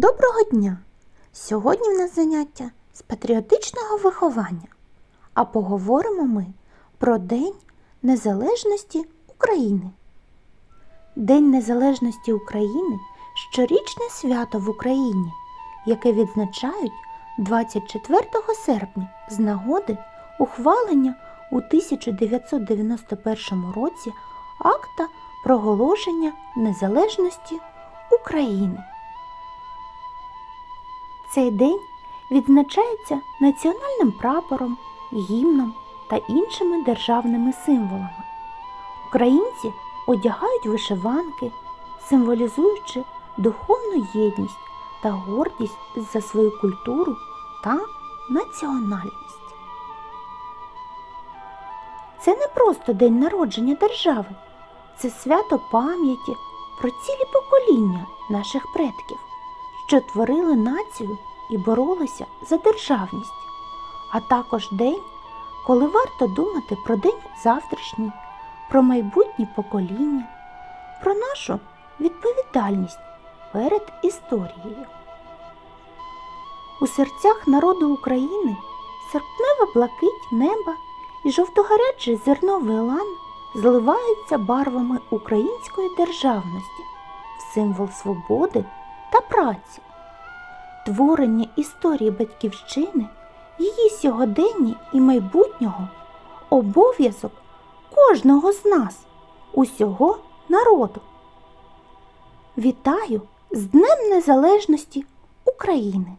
Доброго дня! Сьогодні в нас заняття з патріотичного виховання, а поговоримо ми про День Незалежності України. День Незалежності України щорічне свято в Україні, яке відзначають 24 серпня з нагоди ухвалення у 1991 році акта проголошення незалежності України. Цей день відзначається національним прапором, гімном та іншими державними символами. Українці одягають вишиванки, символізуючи духовну єдність та гордість за свою культуру та національність. Це не просто день народження держави, це свято пам'яті про цілі покоління наших предків що творили націю і боролися за державність, а також день, коли варто думати про день завтрашній, про майбутні покоління, про нашу відповідальність перед історією. У серцях народу України серпнева блакить неба і жовтогарячий зерновий лан зливаються барвами української державності в символ свободи та праці. Творення історії батьківщини, її сьогодення і майбутнього обов'язок кожного з нас, усього народу. Вітаю з Днем Незалежності України!